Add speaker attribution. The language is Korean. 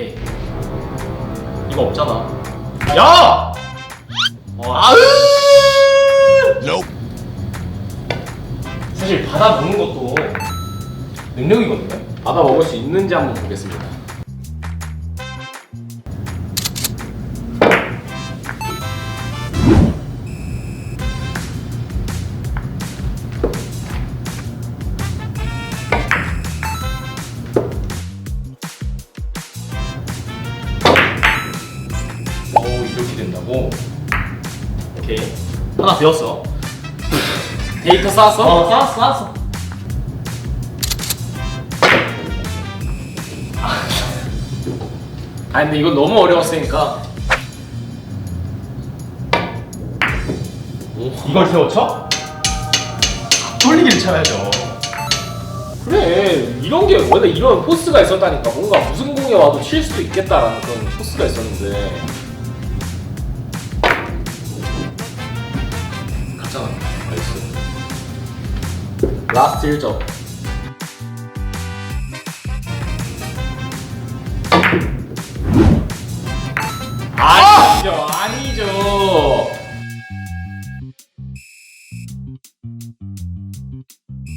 Speaker 1: 오케이. 이거 없잖아. 야! 아으! 사실 받아 먹는 것도 능력이거든요. 받아 먹을 수 있는지 한번 보겠습니다. 된다고? 오케이 하나 배웠어 데이터 쌓았어? 어 쌓았어 쌓았어 아 근데 이건 너무 어려웠으니까 이걸 세워쳐? 돌리기를 쳐야죠 그래 이런 게 원래 이런 포스가 있었다니까 뭔가 무슨 공에 와도 칠 수도 있겠다라는 그런 포스가 있었는데 진짜 맛있어. 라스트 1점. 아니죠, 아니죠.